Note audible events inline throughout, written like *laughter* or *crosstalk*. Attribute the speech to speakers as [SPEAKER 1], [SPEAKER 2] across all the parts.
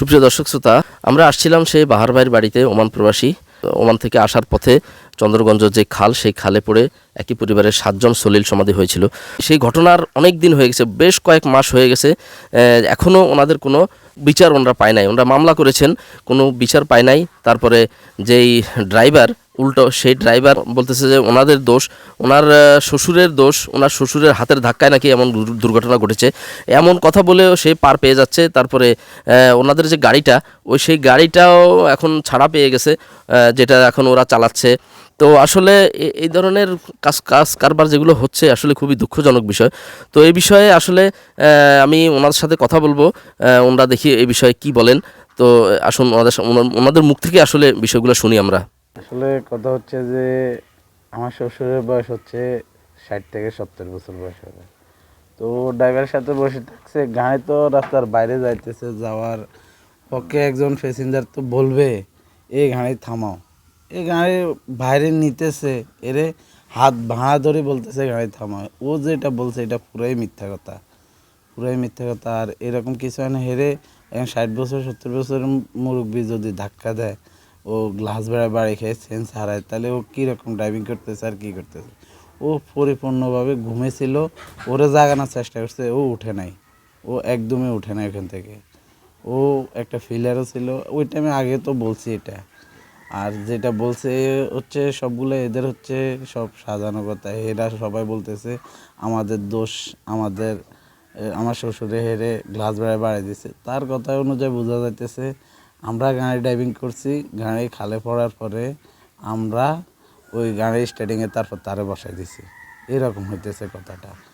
[SPEAKER 1] সুপ্রিয় দর্শক শ্রোতা, আমরা আসছিলাম সেই বাহার ভাইয়ের বাড়িতে ওমান প্রবাসী, ওমান থেকে আসার পথে চন্দ্রগঞ্জ যে খাল, সেই খালে পড়ে একই পরিবারের সাতজন সলিল সমাধি হয়েছিল। সেই ঘটনার অনেক দিন হয়ে গেছে, বেশ কয়েক মাস হয়ে গেছে। এখনও ওনাদের কোনো বিচার ওনারা পায় নাই। ওনারা মামলা করেছেন, কোনো বিচার পায় নাই। তারপরে যেই ড্রাইভার, উল্টো সেই ড্রাইভার বলতেছে যে ওনাদের দোষ, ওনার শ্বশুরের দোষ, ওনার শ্বশুরের হাতের ধাক্কায় নাকি এমন দুর্ঘটনা ঘটেছে। এমন কথা বলেও সে পার পেয়ে যাচ্ছে। তারপরে ওনাদের যে গাড়িটা, ওই সেই গাড়িটাও এখন ছাড়া পেয়ে গেছে যেটা এখন ওরা চালাচ্ছে। তো আসলে এই ধরনের কাজ কাজ কারবার যেগুলো হচ্ছে আসলে খুবই দুঃখজনক বিষয়। তো এই বিষয়ে আসলে আমি ওনার সাথে কথা বলব। ওনারা দেখি এই বিষয়ে কি বলেন। তো আসুন ওনাদের ওনাদের মুখ থেকে আসলে বিষয়গুলো শুনি আমরা।
[SPEAKER 2] আসলে কথা হচ্ছে যে, আমার শ্বশুরের বয়স হচ্ছে ষাট থেকে সত্তর বছর বয়স হবে। তো ড্রাইভারের সাথে বসে থাকছে গাড়ি তো রাস্তার বাইরে যাইতেছে, যাওয়ার পক্ষে একজন প্যাসেঞ্জার তো বলবে, এই গাড়ি থামাও। এই গাড়ি বাইরে নিতেছে, এরে হাত ভাড়া ধরে বলতেছে গাড়ি থামাও ও যেটা বলছে, এটা পুরাই মিথ্যা কথা। পুরাই মিথ্যা কথা। আর এরকম কিছু হয় না, হেরে এখন ষাট বছর, সত্তর বছরের মুরব্বী যদি ধাক্কা দেয়, ও গ্লাস বেড়ায় বাড়ি খেয়ে সেন্স হারায়, তাহলে ও কীরকম ড্রাইভিং করতেছে আর কী করতেছে? ও পরিপূর্ণভাবে ঘুমেছিল, ওরে জাগানোর চেষ্টা করছে, ও উঠে নাই। ও একদমই উঠে নাই ওখান থেকে। ও একটা ফিলারও ছিল। ওই টাইমে আগে তো বলছি এটা। আর যেটা বলছে হচ্ছে সবগুলো এদের হচ্ছে সব সাজানো কথা। এরা সবাই বলতেছে, আমাদের দোষ, আমাদের আমার শ্বশুরে হেরে গ্লাস বেড়ায় বাড়াই দিছে। তার কথা অনুযায়ী বোঝা যাইতেছে, আমরা গাড়ি ড্রাইভিং করছি, গাড়ি খালে পড়ার পরে আমরা ওই গাড়ি স্টার্টিংয়ে তারপর তারে বসাই দিছি। এরকম হইতেছে কথাটা।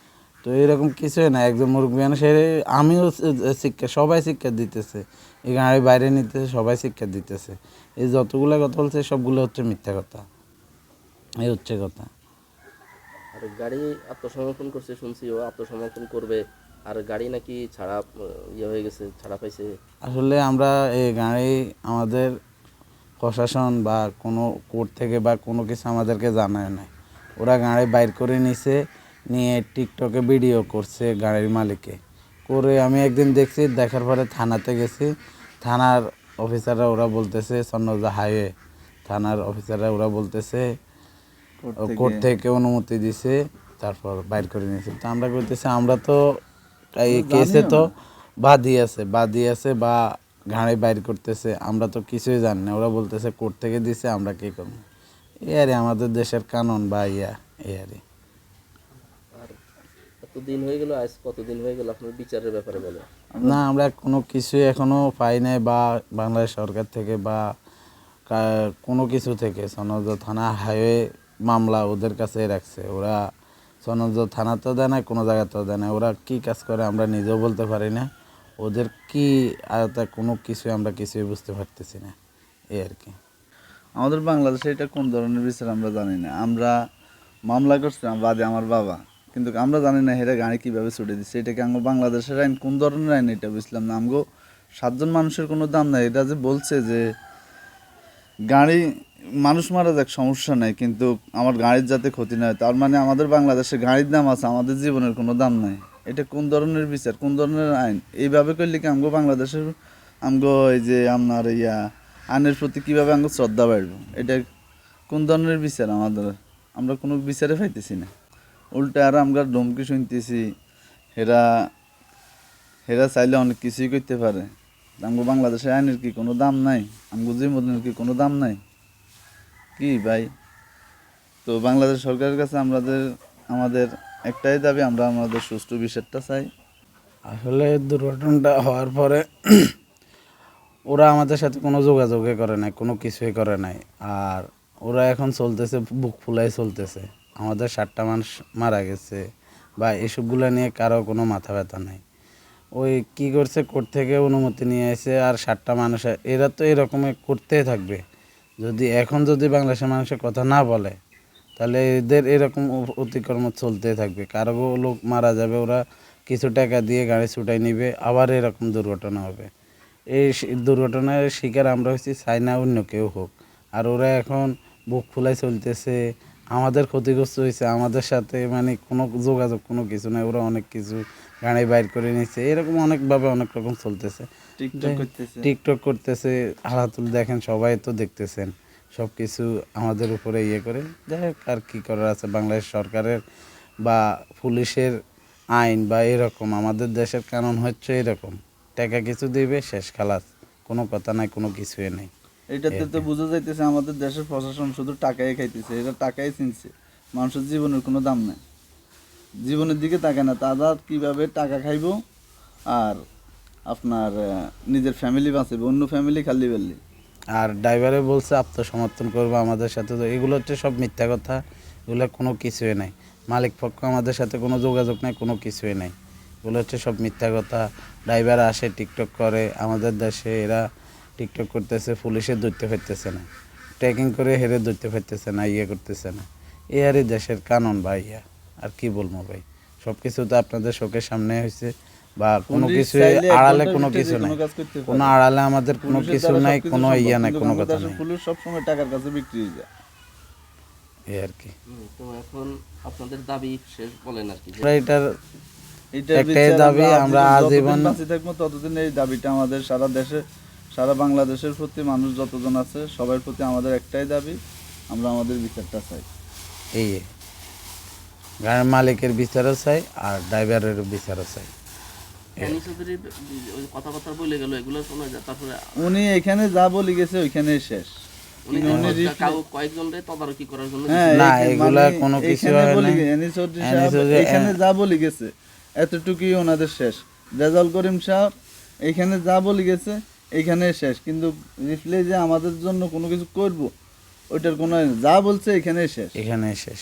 [SPEAKER 2] তো এরকম কিছুই না একজন মুরব্বী সে আমিও শিক্ষা সবাই শিক্ষা দিতেছে। এই গাড়ি বাইরে নিতেছে সবাই শিক্ষা দিতেছে। এই যতগুলো কথা বলছে সবগুলো হচ্ছে মিথ্যা কথা। এই হচ্ছে কথা।
[SPEAKER 1] আর গাড়ি আত্মসমর্পণ করছে শুনছি ও আত্মসমর্পণ করবে। আর গাড়ি নাকি ছাড়া ইয়ে হয়ে গেছে ছাড়া পাইছে।
[SPEAKER 2] আসলে আমরা এই গাড়ি আমাদের প্রশাসন বা কোনো কোর্ট থেকে বা কোনো কিছু আমাদেরকে জানায় নাই। ওরা গাড়ি বাইর করে নিছে। নিয়ে টিকটকে ভিডিও করছে গাড়ির মালিকে। করে আমি একদিন দেখছি দেখার পরে থানাতে গেছি। থানার অফিসাররা ওরা বলতেছে সন্নজা হাইওয়ে। থানার অফিসাররা ওরা বলতেছে কোর্ট থেকে। অনুমতি দিছে তারপর বাইর করে নিয়েছে। তো আমরা করতেছি আমরা তো এই কেসে তো বাদী আছে বাদী আছে বা ঘাড়ে বাইর করতেছে আমরা তো কিছুই জানি না। ওরা বলতেছে কোর্ট থেকে দিছে আমরা কী করব? এই আরে আমাদের দেশের কানুন বা ইয়া এই আরে
[SPEAKER 1] আর এতদিন হয়ে গেল? আজ কতদিন হয়ে গেল? আপনার বিচারের ব্যাপারে বলে
[SPEAKER 2] না আমরা কোনো কিছুই এখনও পাই নাই বা বাংলাদেশ সরকার থেকে বা কোনো কিছু থেকে। সনজ থানা হাইওয়ে মামলা ওদের কাছে রাখছে। ওরা সনজ তো দেয় না কোনো জায়গা তো দেয় না। ওরা কি কাজ করে আমরা নিজেও বলতে পারি না। ওদের কি আয়তা কোনো কিছুই আমরা কিছুই বুঝতে পারতেছি না। এই আর কি।
[SPEAKER 3] আমাদের বাংলাদেশে এটা কোন ধরনের বিচার আমরা জানি না। আমরা মামলা করছিলাম বাদে আমার বাবা। কিন্তু আমরা জানি না হেরা গাড়ি কীভাবে ছুটে দিচ্ছে এটাকে আমার বাংলাদেশের আইন? কোন ধরনের আইন এটা বুঝলাম না। আমগো সাতজন মানুষের কোনো দাম নাই। এটা যে বলছে যে গাড়ি, মানুষ মারা যাক, সমস্যা নাই, কিন্তু আমার গাড়ির যাতে ক্ষতি না হয়, তার মানে আমাদের বাংলাদেশে গাড়ির দাম আছে, আমাদের জীবনের কোনো দাম নাই। এটা কোন ধরনের বিচার, কোন ধরনের আইন? এইভাবে করলে কি আমগো বাংলাদেশের, আমগো এই যে আপনার ইয়া, আইনের প্রতি কীভাবে আমগো শ্রদ্ধা বাড়বো? এটা কোন ধরনের বিচার আমাদের? আমরা কোনো বিচারে পাইতেছি না। উল্টা আর আমরা ডমকি শুনতেছি। হেরা হেরা চাইলে অনেক কিছুই করতে পারে। আমগো বাংলাদেশের আইনের কি কোনো দাম নাই? আমগো জীবনের কি কোনো দাম নাই? কি ভাই? তো বাংলাদেশ সরকারের কাছে আমাদের আমাদের একটাই দাবি, আমরা আমাদের সুষ্ঠু বিচারটা চাই।
[SPEAKER 2] আসলে দুর্ঘটনাটা হওয়ার পরে *clears throat* ওরা আমাদের সাথে কোনো যোগাযোগই করে নাই, কোনো কিছুই করে নাই। আর ওরা এখন চলতেছে, বুক ফুলাই চলতেছে। আমাদের সাতটা মানুষ মারা গেছে বা এসবগুলো নিয়ে কারও কোনো মাথা ব্যথা নাই। ওই কি করছে, কোর্ট থেকে অনুমতি নিয়ে এসে আর সাতটা মানুষ, এরা তো এরকমই করতেই থাকবে। যদি এখন যদি বাংলাদেশের মানুষের কথা না বলে, তাহলে এদের এরকম অতিকর্ম চলতেই থাকবে। কারও লোক মারা যাবে, ওরা কিছু টাকা দিয়ে গাড়ি ছুটাই নিবে, আবার এরকম দুর্ঘটনা হবে। এই দুর্ঘটনার শিকার আমরা হচ্ছি চাই না অন্য কেউ হোক। আর ওরা এখন বুক ফুলাই চলতেছে আমাদের ক্ষতিগ্রস্ত হয়েছে আমাদের সাথে মানে কোনো যোগাযোগ কোনো কিছু নাই ওরা অনেক কিছু গাড়ি বাইর করে নিচ্ছে এরকম অনেকভাবে অনেক রকম চলতেছে।
[SPEAKER 3] টিকটক করতেছে।
[SPEAKER 2] হারাতুল দেখেন সবাই তো দেখতেছেন। সব কিছু আমাদের উপরে ইয়ে করে। যাই হোক আর কি করার আছে? বাংলাদেশ সরকারের বা পুলিশের আইন বা এরকম আমাদের দেশের কানুন হচ্ছে এরকম। টাকা কিছু দিবে শেষ খালাস। কোনো কথা নাই কোনো কিছুই নাই।
[SPEAKER 3] এটাতে তো বোঝা যাইতেছে আমাদের দেশের প্রশাসন শুধু টাকাই খাইতেছে এটা টাকাই চিনছে। মানুষের জীবনের কোনো দাম নাই। জীবনের দিকে তাকায় না তারা কীভাবে টাকা খাইবো আর আপনার নিজের ফ্যামিলি বাঁচাবে অন্য ফ্যামিলি খালি বেললি
[SPEAKER 2] আর ড্রাইভারে বলছে আত্মসমর্থন করব আমাদের সাথে। তো এগুলো হচ্ছে সব মিথ্যা কথা এগুলো কোনো কিছুই নাই। মালিক পক্ষ আমাদের সাথে কোনো যোগাযোগ নাই কোনো কিছুই নাই। এগুলো হচ্ছে সব মিথ্যা কথা। ড্রাইভার আসে টিকটক করে আমাদের দেশে এরা টিকটক করতেছে পুলিশে ধরতে পারতেছে না। ট্রেকিং করে হেরে ধরতে পারতেছে না ইয়ে করতেছে না। এ আরই দেশের কানুন ভাইয়া আর কি বলব ভাই? সব কিছু তো আপনাদের চোখের সামনে হয়েছে বা কোনো কিছু আড়ালে কোনো কিছু নাই। কোনো আড়ালে আমাদের কোনো কিছু নাই কোনো ইয়ে নাই কোনো কথা নাই।
[SPEAKER 3] পুলিশ সবসময় টাকার কাছে বিক্রি হয়ে যায়।
[SPEAKER 2] এই আর কি।
[SPEAKER 1] তো এখন আপনাদের দাবি শেষ বলেন আর কি। যে
[SPEAKER 2] আমরা এটার
[SPEAKER 3] এইটার
[SPEAKER 2] একটাই
[SPEAKER 3] বিচার
[SPEAKER 2] দাবি,
[SPEAKER 3] আমরা
[SPEAKER 2] আমরা আজীবন-
[SPEAKER 3] বাঁচে থাকব ততদিন এই দাবিটা আমাদের সারা দেশে সারা বাংলাদেশের প্রতি মানুষ যতজন আছে সবার প্রতি আমাদের একটাই দাবি আমরা আমাদের বিচারটা চাই।
[SPEAKER 2] এই গাড়ির মালিকের বিচারও চাই আর ড্রাইভারেরও বিচারও চাই।
[SPEAKER 3] উনি এখানে যা বলি গেছে ওইখানেই শেষ। এখানে যা বলি গেছে এতটুকুই ওনাদের শেষ। রেজাউল করিম সাহেব এখানে যা বলি গেছে এইখানে শেষ। কিন্তু রিপ্লে যে আমাদের জন্য কোনো কিছু করব, ওইটার কোনো যা বলছে এখানে শেষ।
[SPEAKER 2] এখানে শেষ।